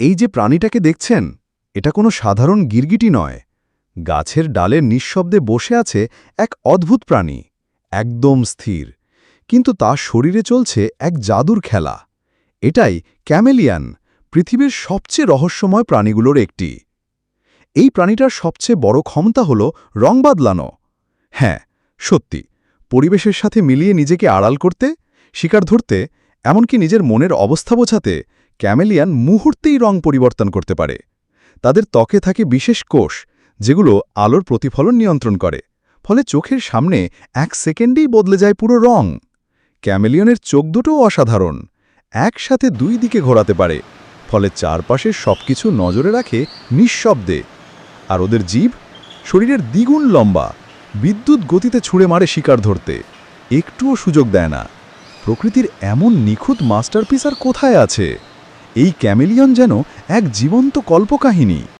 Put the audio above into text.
এই যে প্রাণীটাকে দেখছেন, এটা কোনো সাধারণ গিরগিটি নয়। গাছের ডালের নিঃশব্দে বসে আছে এক অদ্ভুত প্রাণী, একদম স্থির। কিন্তু তার শরীরে চলছে এক জাদুর খেলা। এটাই ক্যামেলিয়ান, পৃথিবীর সবচেয়ে রহস্যময় প্রাণীগুলোর একটি। এই প্রাণীটার সবচেয়ে বড় ক্ষমতা হল রং বাদলানো। হ্যাঁ সত্যি, পরিবেশের সাথে মিলিয়ে নিজেকে আড়াল করতে, শিকার ধরতে, এমনকি নিজের মনের অবস্থা বোঝাতে ক্যামেলিয়ান মুহূর্তেই রং পরিবর্তন করতে পারে। তাদের ত্বকে থাকে বিশেষ কোষ, যেগুলো আলোর প্রতিফলন নিয়ন্ত্রণ করে, ফলে চোখের সামনে এক সেকেন্ডেই বদলে যায় পুরো রং। ক্যামেলিয়নের চোখ দুটোও অসাধারণ, একসাথে দুই দিকে ঘোরাতে পারে, ফলে চারপাশের সবকিছু নজরে রাখে নিঃশব্দে। আর ওদের জীব শরীরের দ্বিগুণ লম্বা, বিদ্যুৎ গতিতে ছুঁড়ে মারে শিকার ধরতে। একটুও সুযোগ দেয় না। প্রকৃতির এমন নিখুঁত মাস্টারপিস আর কোথায় আছে? এই ক্যামেলিয়ন যেন এক জীবন্ত কল্পকাহিনী।